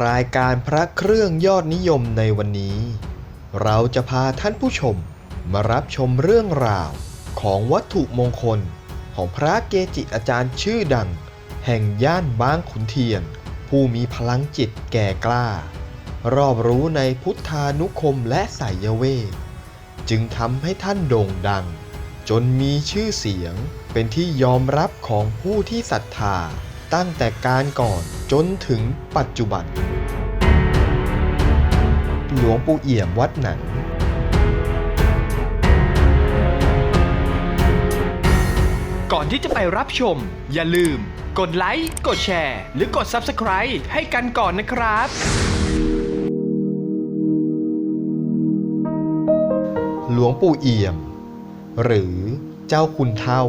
รายการพระเครื่องยอดนิยมในวันนี้ เราจะพาท่านผู้ชมมารับชมเรื่องราวของวัตถุมงคล ของพระเกจิอาจารย์ชื่อดัง แห่งย่านบางขุนเทียน ผู้มีพลังจิตแก่กล้า รอบรู้ในพุทธานุคมและไสยเวทจึงทำให้ท่านโด่งดัง จนมีชื่อเสียงเป็นที่ยอมรับของผู้ที่ศรัทธา ตั้งแต่การก่อนจนถึงปัจจุบัน หลวงปู่เอี่ยมวัดหนัง ก่อนที่จะไปรับชม อย่าลืม กดไลค์ กดแชร์ หรือกด Subscribe ให้กันก่อนนะครับ หลวงปู่เอี่ยม หรือเจ้าคุณเท่า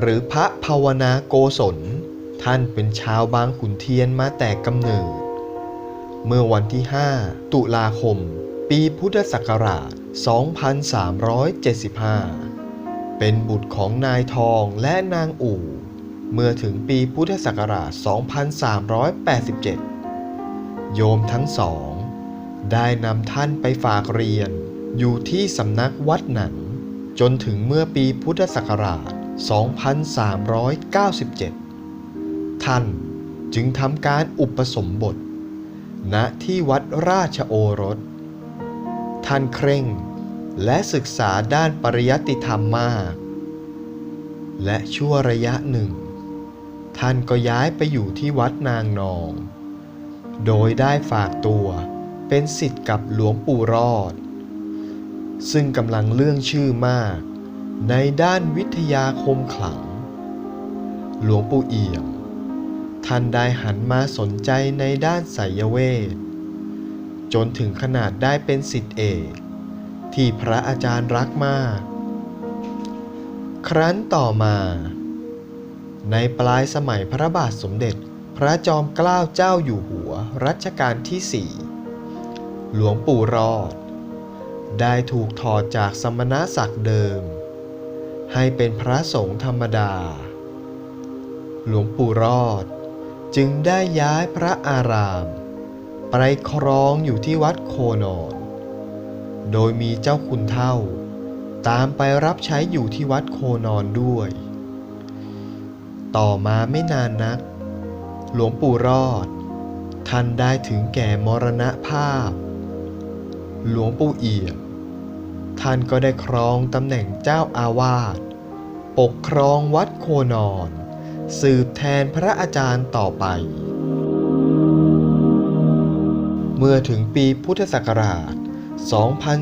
หรือพระภาวนาโกศล ท่านเป็นชาวบางขุนเทียนมาแต่กำเนิด เมื่อวันที่ 5 ตุลาคม ปีพุทธศักราช 2375 เป็นบุตรของนายทองและนางอู่ เมื่อถึงปีพุทธศักราช 2387 โยมทั้งสอง ได้นำท่านไปฝากเรียนอยู่ที่สำนักวัดหนัง จนถึงเมื่อปีพุทธศักราช 2397 ท่านจึงทำการอุปสมบท ณที่วัดราชโอรส ท่านเคร่งและศึกษาด้านปริยัติธรรมมาก และชั่วระยะหนึ่ง ท่านก็ย้ายไปอยู่ที่วัดนางนอง โดยได้ฝากตัวเป็นสิทธิ์กับหลวงปู่รอด ซึ่งกำลังเรื่องชื่อมาก ในด้านวิทยาคมขลัง หลวงปู่เอี่ยม ท่านได้หันมาสนใจในด้านไสยเวท จนถึงขนาดได้เป็นสิทธิเอก ที่พระอาจารย์รักมาก ครั้นต่อมา ในปลายสมัยพระบาทสมเด็จพระจอมเกล้าเจ้าอยู่หัวรัชกาลที่สี่หลวงปู่รอด ได้ถูกถอดจากสมณศักดิ์เดิม ให้เป็นพระสงฆ์ธรรมดา หลวงปู่รอด จึงได้ย้ายพระอาราม ไปครองอยู่ที่วัดโคนอน โดยมีเจ้าคุณเท่า ตามไปรับใช้อยู่ที่วัดโคนอนด้วย ต่อมาไม่นานนัก หลวงปู่รอด ท่านได้ถึงแก่มรณภาพ หลวงปู่เอี่ยมท่านก็ได้ครองตำแหน่งเจ้าอาวาส ปกครองวัดโคนอน สืบแทนพระอาจารย์ต่อไป เมื่อถึงปีพุทธศักราช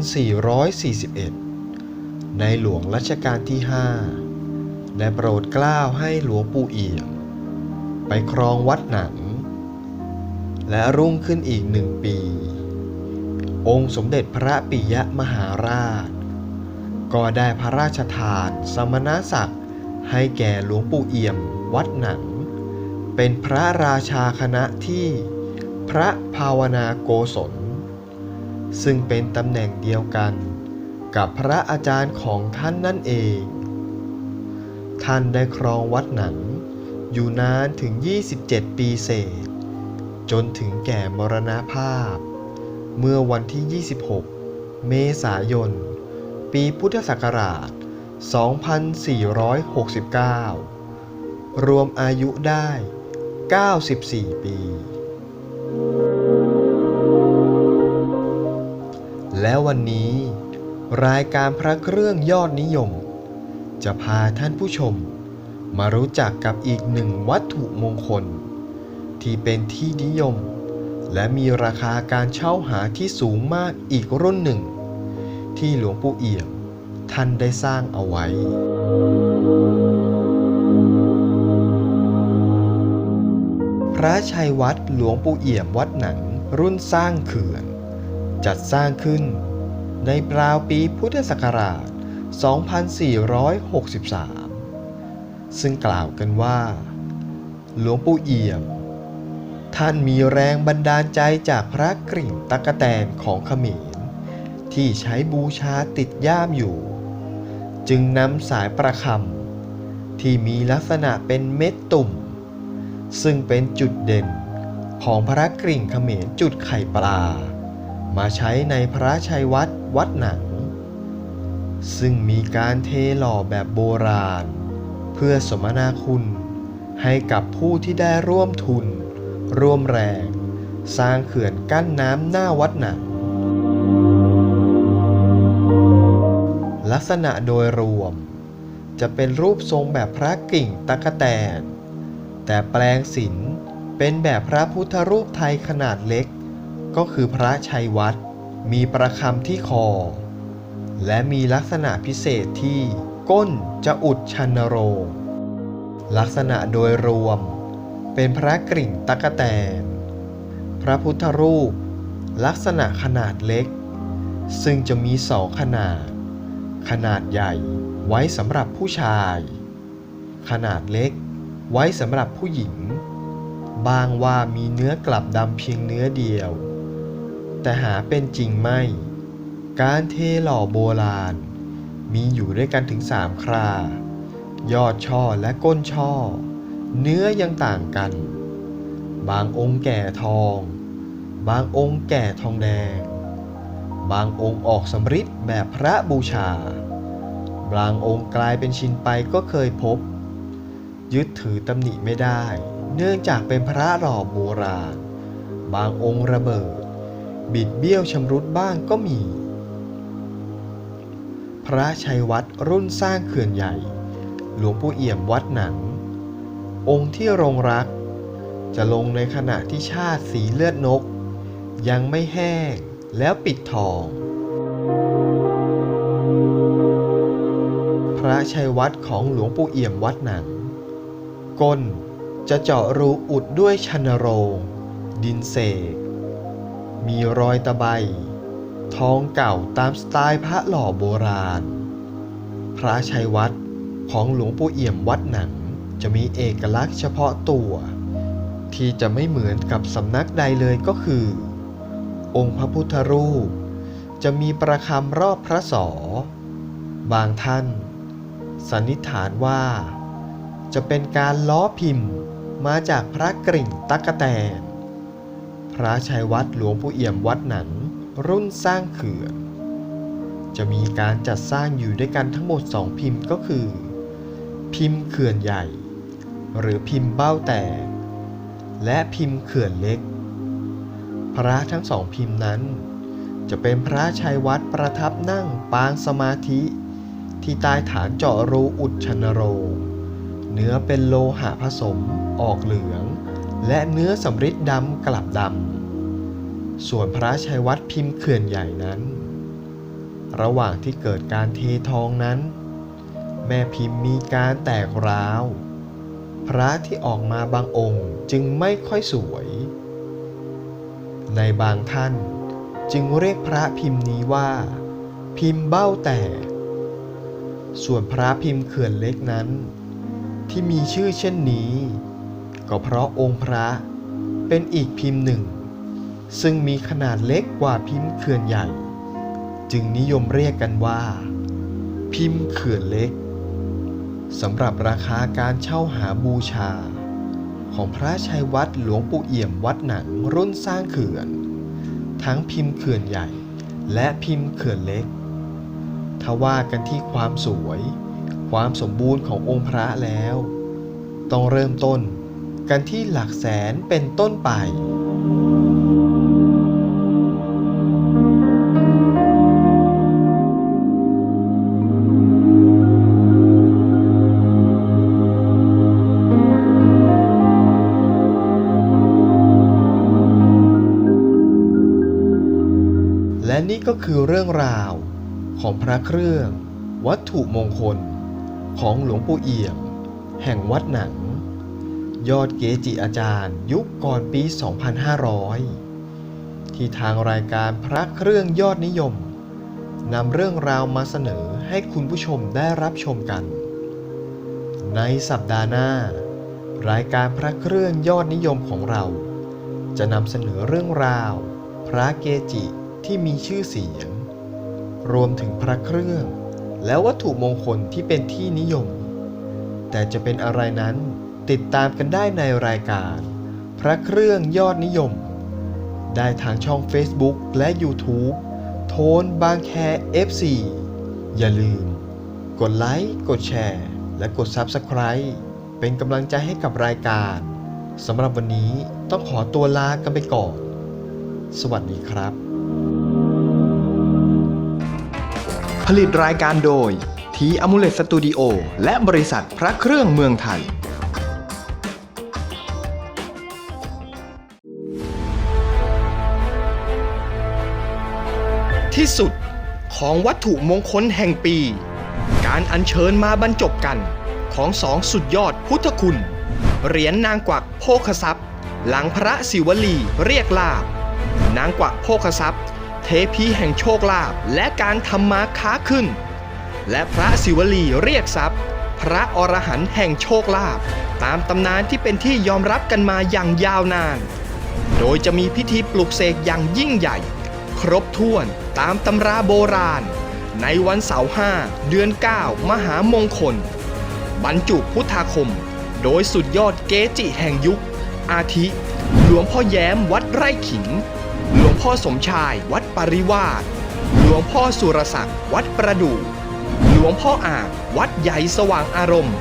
2441 ในหลวงรัชกาลที่ 5 ได้โปรดเกล้าให้หลวงปู่เอี่ยม ไปครองวัดหนัง และรุ่งขึ้นอีกหนึ่งปี องค์สมเด็จพระปิยมหาราช ก็ได้พระราชทานสมณศักดิ์ให้แก่หลวงปู่เอี่ยม วัดหนัง เป็นพระราชาคณะที่พระภาวนาโกศล ซึ่งเป็นตำแหน่งเดียวกันกับพระอาจารย์ของท่านนั่นเอง ท่านได้ครองวัดหนัง อยู่นานถึง 27 ปีเศษ จนถึงแก่มรณภาพ เมื่อวันที่ 26 เมษายน ปีพุทธศักราช 2469 รวมอายุได้ 94 ปี และวันนี้ รายการพระเครื่องยอดนิยม จะพาท่านผู้ชม มารู้จักกับอีกหนึ่งวัตถุมงคล ที่เป็นที่นิยม และมีราคาการเช่าหาที่สูงมากอีกรุ่นหนึ่ง ที่หลวงปู่เอี่ยมท่านได้สร้างเอาไว้ พระชัยวัดหลวงปู่เอี่ยมวัดหนังรุ่นสร้างเขื่อน จัดสร้างขึ้น ในปราวปีพุทธศักราช 2463 ซึ่งกล่าวกันว่า หลวงปู่เอี่ยม ท่านมีแรงบันดาลใจจากพระกริ่งตะกะแตนของขมรที่ใช้บูชาติดย่ามอยู่ จึงนำสายประคำที่มีลักษณะเป็นเม็ดตุ่ม ซึ่งเป็นจุดเด่นของพระกริ่งเขมรจุดไข่ปลา มาใช้ในพระชัยวัดวัดหนัง ซึ่งมีการเทหล่อแบบโบราณ เพื่อสมนาคุณให้กับผู้ที่ได้ร่วมทุน ร่วมแรง สร้างเขื่อนกั้นน้ำหน้าวัดหนัง ลักษณะโดยรวม จะเป็นรูปทรงแบบพระกิ่งตะกะแตน แต่แปลงศิลป์เป็นแบบพระพุทธรูปไทยขนาดเล็ก ก็คือพระชัยวัดมีประคำที่คอ และมีลักษณะพิเศษที่ก้นจะอุดชันโรง ลักษณะโดยรวม เป็นพระกริ่งตะกะแตน พระพุทธรูป ลักษณะขนาดเล็ก ซึ่งจะมีสองขนาด ขนาดใหญ่ไว้สำหรับผู้ชาย ขนาดเล็ก ไว้สำหรับผู้หญิง บางว่ามีเนื้อกลับดำเพียงเนื้อเดียว แต่หาเป็นจริงไม่ การเทหล่อโบราณ มีอยู่ด้วยกันถึงสามครา ยอดช่อและก้นช่อ เนื้อยังต่างกัน บางองค์แก่ทอง บางองค์แก่ทองแดง บางองค์ออกสำริดแบบพระบูชา บางองค์กลายเป็นชินไปก็เคยพบ ยึดถือตำหนิไม่ได้ เนื่องจากเป็นพระหล่อโบราณ บางองค์ระเบิด บิดเบี้ยวชำรุดบ้างก็มี พระชัยวัดรุ่นสร้างเขื่อนใหญ่ หลวงปู่เอี่ยมวัดหนัง องค์ที่รงรัก จะลงในขณะที่ชาติสีเลือดนก ยังไม่แห้งแล้วปิดทอง พระชัยวัดของหลวงปู่เอี่ยมวัดหนัง ก้น จะเจาะรูอุดด้วยชันโรง ดินเสก มีรอยตะไบ ทองเก่าตามสไตล์พระหล่อโบราณ พระชัยวัดของหลวงปู่เอี่ยมวัดหนังจะมีเอกลักษณ์เฉพาะตัว ที่จะไม่เหมือนกับสำนักใดเลยก็คือ องค์พระพุทธรูป จะมีประคำรอบพระสอบางท่าน สันนิษฐานว่า จะเป็นการล้อพิมพ์มาจากพระกริ่งตั๊กแตน พระชัยวัดหลวงปู่เอี่ยมวัดหนังรุ่นสร้างเขื่อน จะมีการจัดสร้างอยู่ด้วยกันทั้งหมดสองพิมพ์ก็คือ พิมพ์เขื่อนใหญ่ หรือพิมพ์เบ้าแตก และพิมพ์เขื่อนเล็ก พระทั้งสองพิมพ์นั้น จะเป็นพระชัยวัดประทับนั่งปางสมาธิ ที่ใต้ฐานเจาะรูอุดชนโรง เนื้อเป็นโลหะผสมออกเหลือง และเนื้อสำริดดำกลับดำ ส่วนพระชัยวัดพิมพ์เขื่อนใหญ่นั้น ระหว่างที่เกิดการเททองนั้น แม่พิมพ์มีการแตกร้าว พระที่ออกมาบางองค์จึงไม่ค่อยสวย ในบางท่านจึงเรียกพระพิมพ์นี้ว่า พิมพ์เบ้าแตกส่วนพระพิมพ์เขื่อนเล็กนั้น ที่มีชื่อเช่นนี้ ก็เพราะองค์พระเป็นอีกพิมพ์หนึ่ง ซึ่งมีขนาดเล็กกว่าพิมพ์เขื่อนใหญ่ จึงนิยมเรียกกันว่า พิมพ์เขื่อนเล็กสำหรับราคาการเช่าหาบูชา ของพระชัยวัดหลวงปู่เอี่ยมวัดหนังรุ่นสร้างเขื่อน ทั้งพิมพ์เขื่อนใหญ่ และพิมพ์เขื่อนเล็กถ้าว่ากันที่ความสวย ความสมบูรณ์ขององค์พระแล้ว ต้องเริ่มต้นกันที่หลักแสนเป็นต้นไป และนี่ก็คือเรื่องราวของพระเครื่อง วัตถุมงคล ของหลวงปู่เอี่ยม แห่งวัดหนัง ยอดเกจิอาจารย์ ยุคก่อนปี 2500 ที่ทางรายการพระเครื่องยอดนิยมนำเรื่องราวมาเสนอให้คุณผู้ชมได้รับชมกัน ในสัปดาห์หน้า รายการพระเครื่องยอดนิยมของเรา จะนำเสนอเรื่องราว พระเกจิที่มีชื่อเสียง รวมถึงพระเครื่อง และวัตถุมงคลที่เป็นที่นิยม แต่จะเป็นอะไรนั้นติดตามกันได้ในรายการ พระเครื่องยอดนิยม ได้ทางช่อง Facebook และ YouTube โทนบางแค FC อย่าลืม กดไลค์ กดแชร์ และกด Subscribe เป็นกำลังใจให้กับรายการสำหรับวันนี้ต้องขอตัวลากันไปก่อน สวัสดีครับ ผลิตรายการโดย ทีอมูเลตสตูดิโอและบริษัทพระเครื่องเมืองไทย ที่สุดของวัตถุมงคลแห่งปี การอัญเชิญมาบรรจบกันของสองสุดยอดพุทธคุณ เหรียญนางกวักโภคทรัพย์ หลังพระศิวลีเรียกลาบ นางกวักโภคทรัพย์ เทพีแห่งโชคลาภและการทำมาค้าขึ้น และพระศิวลีเรียกทรัพย์ พระอรหันต์แห่งโชคลาภตามตำนานที่เป็นที่ยอมรับกันมาอย่างยาวนาน โดยจะมีพิธีปลุกเสกอย่างยิ่งใหญ่ ครบถ้วนตามตำราโบราณ ในวันเสาร์ห้าเดือน 9 มหามงคล บรรจุพุทธาคม โดยสุดยอดเกจิแห่งยุค อาทิ หลวงพ่อแย้มวัดไร่ขิง หลวงพ่อสมชายวัดปริวาสหลวงพ่อสุรศักดิ์วัดประดู่หลวงพ่ออ่างวัดใหญ่สว่างอารมณ์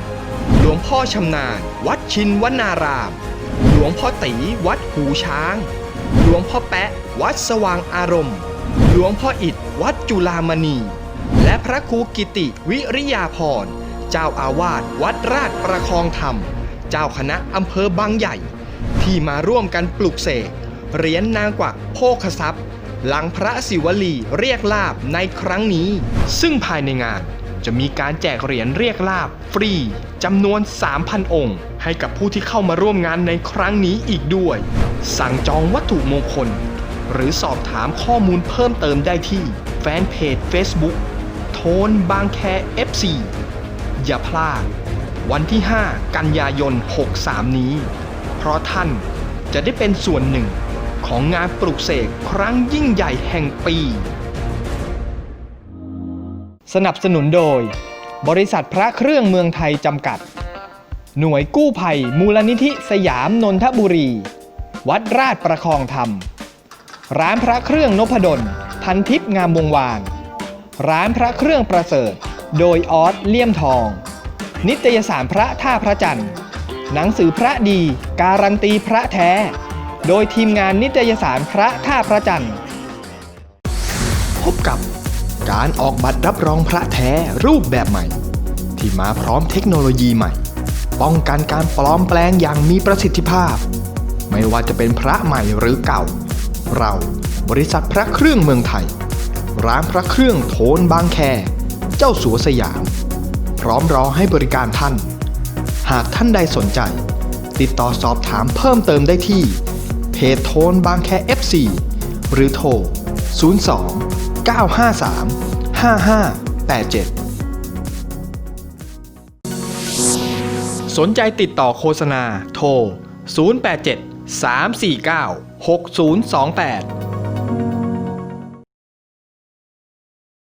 หลวงพ่อชำนาญ วัดชินวนาราม หลวงพ่อตีวัดหูช้าง หลวงพ่อแปะ วัดสว่างอารมณ์ หลวงพ่ออิดวัดจุลามณี และพระครูกิติวิริยาพรเจ้าอาวาสวัดราชประคองธรรม เจ้าคณะอำเภอบางใหญ่ ที่มาร่วมกันปลุกเสก เหรียญนางกวักโภคทรัพย์ หลังพระศิวลีเรียกลาบในครั้งนี้ ซึ่งภายในงานจะมีการแจกเหรียญเรียกลาบฟรีจำนวน 3,000 องค์ ให้กับผู้ที่เข้ามาร่วมงานในครั้งนี้อีกด้วย สั่งจองวัตถุมงคล หรือสอบถามข้อมูลเพิ่มเติมได้ที่แฟนเพจ Facebook โทนบางแค FC อย่าพลาด วันที่ 5 กันยายน 63 นี้ เพราะท่านจะได้เป็นส่วนหนึ่ง ของงานปลุกเสกครั้งยิ่งใหญ่แห่งปี สนับสนุนโดย บริษัทพระเครื่องเมืองไทยจำกัด หน่วยกู้ภัย มูลนิธิสยามนนทบุรี วัดราชประคองธรรม ร้านพระเครื่องนพดล พันทิพย์งามวงวาน ร้านพระเครื่องประเสริฐ โดยออสเลี่ยมทอง นิตยสารพระท่าพระจันทร์หนังสือพระดี การันตีพระแท้ โดยทีมงานนิตยสารพระท่าพระจันทร์ พบกับการออกบัตรรับรองพระแท้รูปแบบใหม่ ที่มาพร้อมเทคโนโลยีใหม่ ป้องกันการปลอมแปลงอย่างมีประสิทธิภาพ ไม่ว่าจะเป็นพระใหม่หรือเก่า เราบริษัทพระเครื่องเมืองไทย ร้านพระเครื่องโทนบางแค เจ้าสัวสยาม พร้อมรอให้บริการท่าน หากท่านใดสนใจ ติดต่อสอบถามเพิ่มเติมได้ที่ เพจโทนบางแค FC หรือโทร 02 953 5587 สนใจติดต่อโฆษณาโทร 087 349 6028